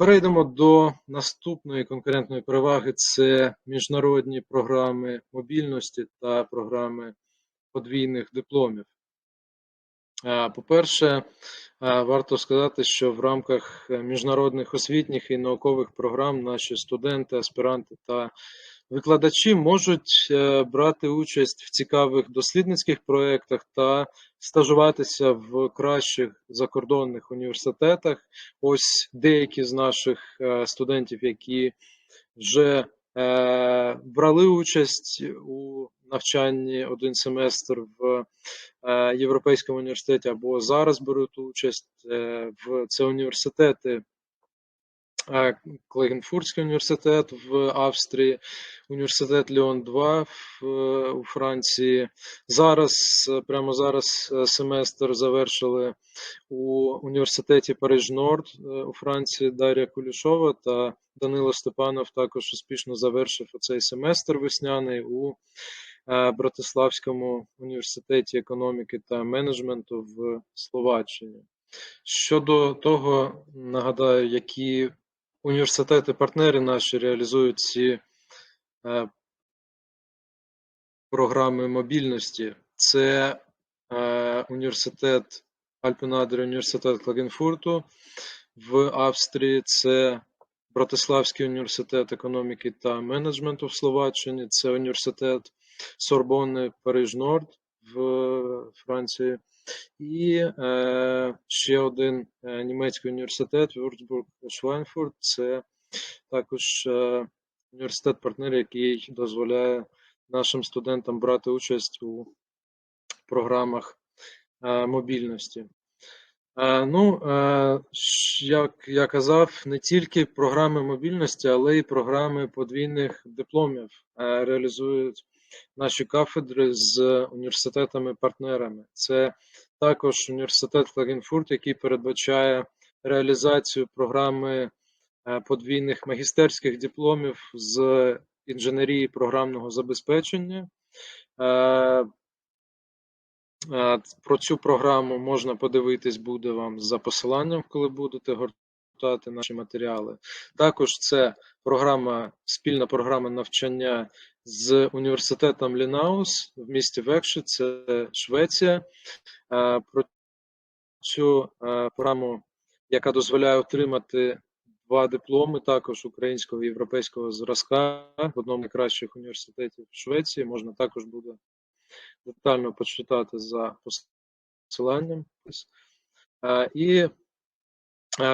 Перейдемо до наступної конкурентної переваги: це міжнародні програми мобільності та програми подвійних дипломів. По-перше, варто сказати, що в рамках міжнародних освітніх і наукових програм наші студенти, аспіранти та викладачі можуть е, брати участь в цікавих дослідницьких проєктах та стажуватися в кращих закордонних університетах. Ось деякі з наших е, студентів, які вже е, брали участь у навчанні один семестр в Європейському університеті або зараз беруть участь в це університети. Клегенфуртський університет в Австрії, університет Ліон 2 е, у Франції. Зараз, е, прямо зараз е, семестр завершили у університеті Париж Норд у Франції Дар'я Кулішова та Данило Степанов також успішно завершив оцей семестр весняний у Братиславському університеті економіки та менеджменту в Словаччині. Щодо того, нагадаю, які університети-партнери наші реалізують ці е, програми мобільності. Це е, університет Альпенадер, університет Клагенфурту в Австрії, це Братиславський університет економіки та менеджменту в Словаччині, це університет Сорбонни Париж Норд в Франції, і е, ще один е, німецький університет Вюрцбург Швайнфурт. Це також е, університет-партнер, який дозволяє нашим студентам брати участь у програмах е, мобільності. Е, Ну, е, як я казав, не тільки програми мобільності, але й програми подвійних дипломів е, реалізують наші кафедри з університетами-партнерами. Це також університет Клагенфурт, який передбачає реалізацію програми е, подвійних магістерських дипломів з інженерії програмного забезпечення. Е, Е, Про цю програму можна подивитись буде вам за посиланням, коли будете гортати наші матеріали. Також це програма, спільна програма навчання з університетом Лінаус в місті Векші, це Швеція. Е, Про цю е, програму, яка дозволяє отримати два дипломи, також українського і європейського зразка в одному з найкращих університетів Швеції, можна також буде детально почитати за посиланням. Е, І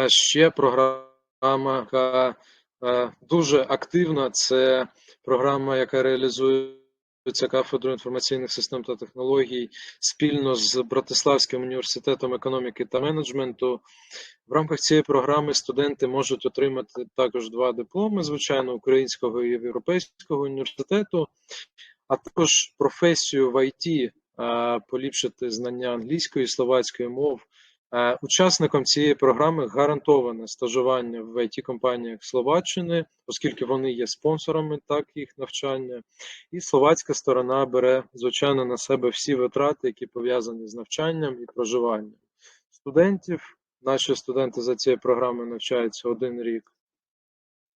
ще програма, яка дуже активна, це програма, яка реалізується кафедрою інформаційних систем та технологій спільно з Братиславським університетом економіки та менеджменту. В рамках цієї програми студенти можуть отримати також два дипломи, звичайно, українського і європейського університету, а також професію в ІТ, е, поліпшити знання англійської і словацької мов. Е, Учасникам цієї програми гарантоване стажування в it компаніях Словаччини, оскільки вони є спонсорами так їх навчання, і словацька сторона бере звичайно на себе всі витрати, які пов'язані з навчанням і проживанням студентів. Наші студенти за цією програмою навчаються один рік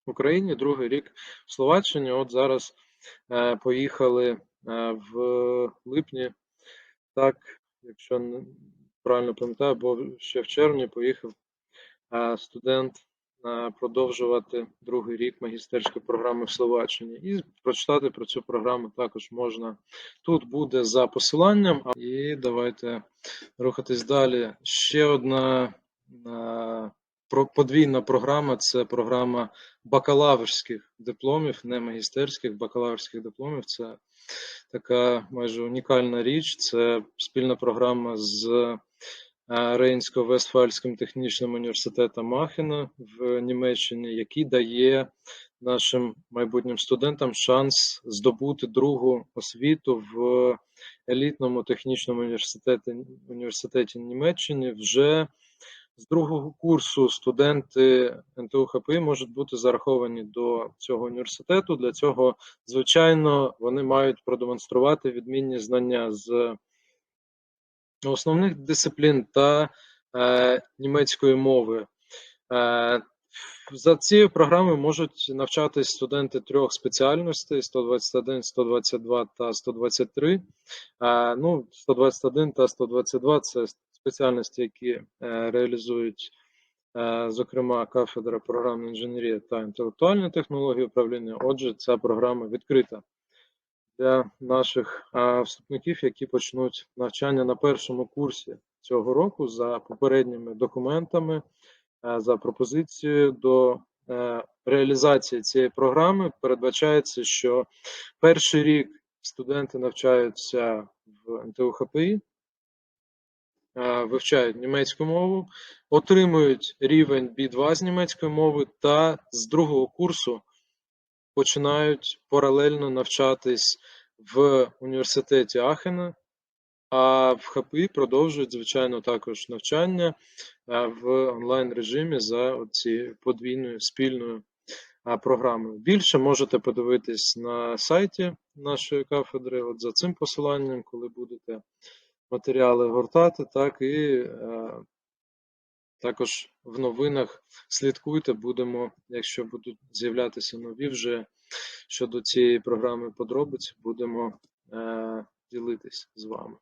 в Україні, другий рік в Словаччині. От зараз е, поїхали е, в липні, так, якщо правильно пам'ятаю, бо ще в червні поїхав студент продовжувати другий рік магістерської програми в Словаччині. І прочитати про цю програму також можна. Тут буде за посиланням. І давайте рухатись далі. Ще одна подвійна програма це програма бакалаврських дипломів, не магістерських, бакалаврських дипломів. Це така майже унікальна річ. Це спільна програма з Рейнсько-Вестфальським технічним університетом Махена в Німеччині, який дає нашим майбутнім студентам шанс здобути другу освіту в елітному технічному університеті, університеті Німеччини вже з другого курсу студенти НТУ ХПІ можуть бути зараховані до цього університету. Для цього, звичайно, вони мають продемонструвати відмінні знання з основних дисциплін та е, німецької мови. Е, За цією програмою можуть навчатись студенти трьох спеціальностей: 121, 122 та 123. Е, Ну, 121 та 122 – це спеціальності, які е, реалізують, е, зокрема, кафедра програмної інженерії та інтелектуальної технології управління. Отже, ця програма відкрита для наших вступників, які почнуть навчання на першому курсі цього року за попередніми документами, за пропозицією до е, реалізації цієї програми. Передбачається, що перший рік студенти навчаються в НТУ-ХПІ, вивчають німецьку мову, отримують рівень B2 з німецької мови та з другого курсу починають паралельно навчатись в університеті Ахена, а в ХПІ продовжують, звичайно, також навчання в онлайн режимі за цією подвійною спільною програмою. Більше можете подивитись на сайті нашої кафедри, от за цим посиланням, коли будете матеріали гортати, так і е, також в новинах слідкуйте, будемо, якщо будуть з'являтися нові вже щодо цієї програми подробиць, будемо е, ділитись з вами.